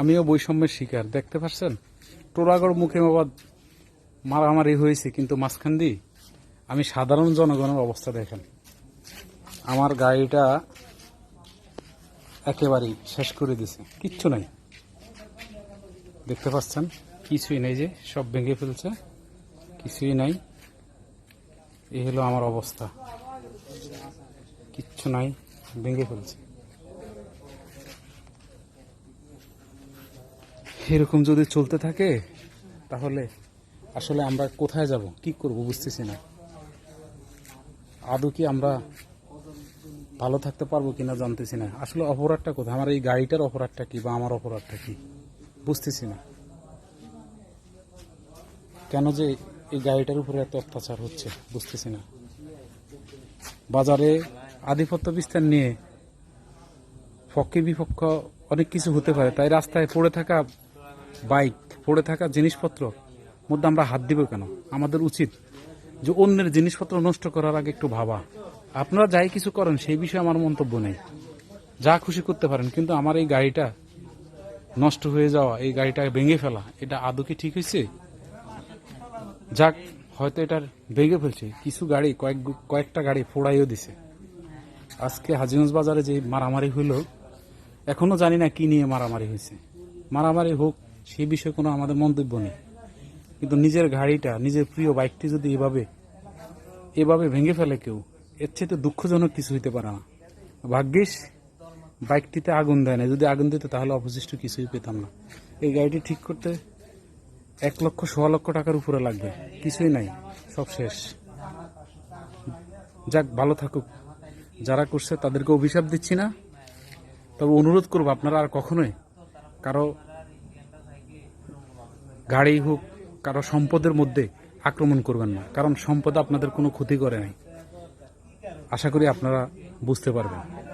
আমিও বৈষম্যের শিকার, দেখতে পাচ্ছেন টোরাগড় মুখে আবার মারামারি হয়েছে, কিন্তু মাঝখান দিয়ে আমি সাধারণ জনগণের অবস্থা দেখেন। আমার গাড়িটা একেবারেই শেষ করে দিছে, কিচ্ছু নাই। দেখতে পাচ্ছেন? কিছুই নেই যে, সব ভেঙে ফেলছে, কিছুই নাই। এই হলো আমার অবস্থা। কিচ্ছু নাই, ভেঙে ফেলছে। এরকম যদি চলতে থাকে, তাহলে আসলে আমরা কোথায় যাব? কি করব বুঝতেছি না। আদৌ কি আমরা ভালো থাকতে পারব কিনা জানতেছি না। আসলে অপরাধটা কোথায়? আমার এই গাড়িটার অপরাধটা কি বা আমার অপরাধটা কি? বুঝতেছি না। কেন যে এই গাড়িটার উপরে এত অত্যাচার হচ্ছে, বুঝতেছি না। বাজারে আধিপত্য বিস্তার নিয়ে পক্ষে বিপক্ষ অনেক কিছু হতে পারে, তাই রাস্তায় পড়ে থাকা বাইক পড়ে থাকা জিনিসপত্র, মধ্যে আমরা হাত দিব কেন? আমাদের উচিত যে অন্যের জিনিসপত্র নষ্ট করার আগে একটু ভাবা। আপনারা যাই কিছু করেন, সেই বিষয়ে আমার মন্তব্য নেই। যা খুশি করতে পারেন, কিন্তু আমার এই গাড়িটা নষ্ট হয়ে যাওয়া, এই গাড়িটা ভেঙে ফেলা, এটা আদৌ কি ঠিক হয়েছে? যাক, হয়তো এটার ভেঙে ফেলছে। কিছু গাড়ি, কয়েক কয়েকটা গাড়ি ফোড়াইও দিছে। আজকে হাজিগঞ্জ বাজারে যে মারামারি হলো এখনও জানি না কি নিয়ে মারামারি হয়েছে। মারামারি হোক সেই বিষয়ে কোনো আমাদের মন্তব্য নেই। কিন্তু নিজের গাড়িটা, নিজের প্রিয় বাইকটি যদি এভাবে এভাবে ভেঙে ফেলে কেউ, এর চেয়ে তো দুঃখজনক কিছু হইতে পারে না। ভাগ্যিস, বাইকটিতে আগুন দেয় না যদি আগুন দিত তাহলে অবশিষ্ট কিছুই পেতাম না। এই গাড়িটি ঠিক করতে এক লক্ষ সোয়া লক্ষ টাকার উপরে লাগবে। কিছুই নাই, সব শেষ। যাক, ভালো থাকুক। যারা করছে তাদেরকে অভিশাপ দিচ্ছি না। তবে অনুরোধ করব আপনারা আর কখনোই কারও গাড়ি হোক, কারও সম্পদের মধ্যে আক্রমণ করবেন না। কারণ সম্পদ আপনাদের কোনো ক্ষতি করে নাই। আশা করি আপনারা বুঝতে পারবেন।